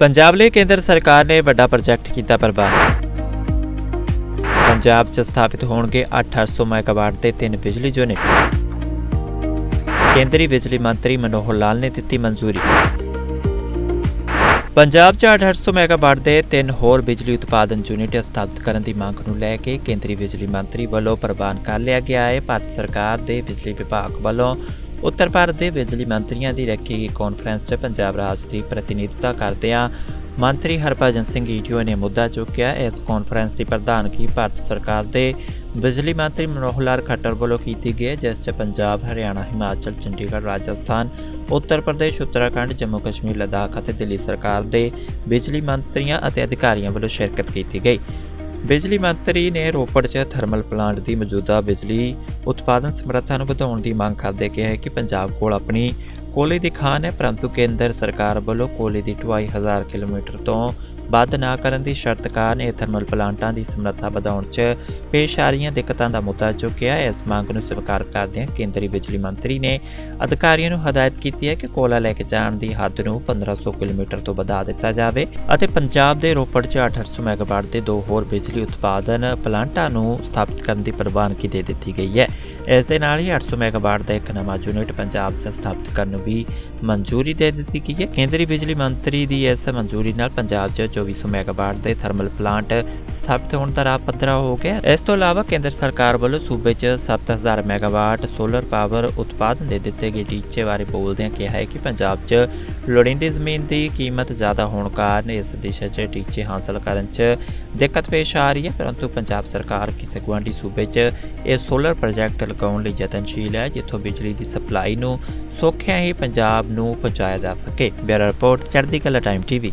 ਪੰਜਾਬ ਲਈ ਕੇਂਦਰ ਸਰਕਾਰ ਨੇ ਵੱਡਾ ਪ੍ਰੋਜੈਕਟ ਕੀਤਾ ਪ੍ਰਵਾਨ ਪੰਜਾਬ 'ਚ ਸਥਾਪਿਤ ਹੋਣਗੇ 800 ਮੈਗਾਵਾਟ ਦੇ ਤਿੰਨ ਬਿਜਲੀ ਯੂਨਿਟ। ਕੇਂਦਰੀ ਬਿਜਲੀ ਮੰਤਰੀ ਮਨੋਹਰ ਲਾਲ ਨੇ ਦਿੱਤੀ ਮਨਜ਼ੂਰੀ। ਪੰਜਾਬ 'ਚ 800 ਮੈਗਾਵਾਟ ਦੇ ਤਿੰਨ ਹੋਰ ਬਿਜਲੀ ਉਤਪਾਦਨ ਯੂਨਿਟ ਸਥਾਪਿਤ ਕਰਨ ਦੀ ਮੰਗ ਨੂੰ ਲੈ ਕੇ ਕੇਂਦਰੀ ਬਿਜਲੀ ਮੰਤਰੀ ਵੱਲੋਂ ਪ੍ਰਵਾਨ ਕਰ ਲਿਆ ਗਿਆ ਹੈ। ਭਾਰਤ ਸਰਕਾਰ ਦੇ ਬਿਜਲੀ ਵਿਭਾਗ ਵੱਲੋਂ ਉੱਤਰ ਭਾਰਤ ਦੇ ਬਿਜਲੀ ਮੰਤਰੀਆਂ ਦੀ ਰੱਖੀ ਗਈ ਕਾਨਫਰੰਸ 'ਚ ਪੰਜਾਬ ਰਾਜ ਦੀ ਪ੍ਰਤੀਨਿਧਤਾ ਕਰਦਿਆਂ ਮੰਤਰੀ ਹਰਭਜਨ ਸਿੰਘ ਈਟੀਓ ਨੇ ਮੁੱਦਾ ਚੁੱਕਿਆ। ਇਸ ਕਾਨਫਰੰਸ ਦੀ ਪ੍ਰਧਾਨਗੀ ਭਾਰਤ ਸਰਕਾਰ ਦੇ ਬਿਜਲੀ ਮੰਤਰੀ ਮਨੋਹਰ ਲਾਲ ਖੱਟਰ ਵੱਲੋਂ ਕੀਤੀ ਗਈ ਹੈ, ਜਿਸ 'ਚ ਪੰਜਾਬ ਹਰਿਆਣਾ ਹਿਮਾਚਲ ਚੰਡੀਗੜ੍ਹ ਰਾਜਸਥਾਨ ਉੱਤਰ ਪ੍ਰਦੇਸ਼ ਉੱਤਰਾਖੰਡ ਜੰਮੂ ਕਸ਼ਮੀਰ ਲਦਾਖ ਅਤੇ ਦਿੱਲੀ ਸਰਕਾਰ ਦੇ ਬਿਜਲੀ ਮੰਤਰੀਆਂ ਅਤੇ ਅਧਿਕਾਰੀਆਂ ਵੱਲੋਂ ਸ਼ਿਰਕਤ ਕੀਤੀ ਗਈ। ਬਿਜਲੀ ਮੰਤਰੀ ਨੇ ਰੋਪੜ 'ਚ ਥਰਮਲ ਪਲਾਂਟ ਦੀ ਮੌਜੂਦਾ ਬਿਜਲੀ ਉਤਪਾਦਨ ਸਮਰੱਥਾ ਨੂੰ ਵਧਾਉਣ ਦੀ ਮੰਗ ਕਰਦੇ ਕਿਹਾ ਹੈ ਕਿ ਪੰਜਾਬ ਕੋਲ ਆਪਣੀ ਕੋਲੇ ਦੀ ਖਾਨ ਹੈ, ਪਰੰਤੂ ਕੇਂਦਰ ਸਰਕਾਰ ਵੱਲੋਂ ਕੋਲੇ ਦੀ ਢੁਆਈ ਹਜ਼ਾਰ ਕਿਲੋਮੀਟਰ ਤੋਂ ਵੱਧ ਨਾ ਕਰਨ ਦੀ ਸ਼ਰਤ ਕਾਰਨ ਇਹ ਥਰਮਲ ਪਲਾਂਟਾਂ ਦੀ ਸਮਰੱਥਾ ਵਧਾਉਣ 'ਚ ਪੇਸ਼ ਆ ਰਹੀਆਂ ਦਿੱਕਤਾਂ ਦਾ ਮੁੱਦਾ ਚੁੱਕਿਆ ਇਸ ਮੰਗ ਨੂੰ ਸਵੀਕਾਰ ਕਰਦਿਆਂ ਕੇਂਦਰੀ ਬਿਜਲੀ ਮੰਤਰੀ ਨੇ ਅਧਿਕਾਰੀਆਂ ਨੂੰ ਹਦਾਇਤ ਕੀਤੀ ਹੈ ਕਿ ਕੋਲਾ ਲੈ ਕੇ ਜਾਣ ਦੀ ਹੱਦ ਨੂੰ 1500 ਕਿਲੋਮੀਟਰ ਤੋਂ ਵਧਾ ਦਿੱਤਾ ਜਾਵੇ ਅਤੇ ਪੰਜਾਬ ਦੇ ਰੋਪੜ 'ਚ 800 ਮੈਗਾਵਾਟ ਦੇ ਦੋ ਹੋਰ ਬਿਜਲੀ ਉਤਪਾਦਨ ਪਲਾਂਟਾਂ ਨੂੰ ਸਥਾਪਿਤ ਕਰਨ ਦੀ ਪ੍ਰਵਾਨਗੀ ਦੇ ਦਿੱਤੀ ਗਈ ਹੈ। ਇਸ ਦੇ ਨਾਲ ਹੀ 800 ਮੈਗਾਵਾਟ ਦਾ ਇੱਕ ਨਵਾਂ ਯੂਨਿਟ ਪੰਜਾਬ 'ਚ ਸਥਾਪਿਤ ਕਰਨ ਨੂੰ ਵੀ ਮਨਜ਼ੂਰੀ ਦੇ ਦਿੱਤੀ ਗਈ ਹੈ। ਕੇਂਦਰੀ ਬਿਜਲੀ ਮੰਤਰੀ ਦੀ ਇਸ ਮਨਜ਼ੂਰੀ ਨਾਲ ਪੰਜਾਬ 'ਚ 2400 ਮੈਗਾਵਾਟ ਦੇ ਥਰਮਲ ਪਲਾਂਟ ਸਥਾਪਿਤ ਹੋਣ ਦਾ ਰਾਹ ਪੱਧਰਾ ਹੋ ਗਿਆ। ਇਸ ਤੋਂ ਇਲਾਵਾ ਕੇਂਦਰ ਸਰਕਾਰ ਵੱਲੋਂ ਸੂਬੇ 'ਚ 7000 ਮੈਗਾਵਾਟ ਸੋਲਰ ਪਾਵਰ ਉਤਪਾਦਨ ਦੇ ਦਿੱਤੇ ਗਏ ਟੀਚੇ ਬਾਰੇ ਬੋਲਦਿਆਂ ਕਿਹਾ ਹੈ ਕਿ ਪੰਜਾਬ 'ਚ ਲੋੜੀਂਦੀ ਜ਼ਮੀਨ ਦੀ ਕੀਮਤ ਜ਼ਿਆਦਾ ਹੋਣ ਕਾਰਨ ਇਸ ਦਿਸ਼ਾ 'ਚ ਟੀਚੇ ਹਾਸਲ ਕਰਨ 'ਚ ਦਿੱਕਤ ਪੇਸ਼ ਆ ਰਹੀ ਹੈ, ਪਰੰਤੂ ਪੰਜਾਬ ਸਰਕਾਰ ਕਿਸੇ ਗੁਆਂਢੀ ਸੂਬੇ 'ਚ ਇਹ ਸੋਲਰ ਪ੍ਰੋਜੈਕਟ ਲਗਾਉਣ ਲਈ ਯਤਨਸ਼ੀਲ ਹੈ, ਜਿੱਥੋਂ ਬਿਜਲੀ ਦੀ ਸਪਲਾਈ ਨੂੰ ਸੌਖਿਆਂ ਹੀ ਪੰਜਾਬ ਨੂੰ ਪਹੁੰਚਾਇਆ ਜਾ ਸਕੇ। ਬਿਊਰੋ ਰਿਪੋਰਟ, ਚੜ੍ਹਦੀ ਕਲਾ ਟਾਈਮ ਟੀਵੀ।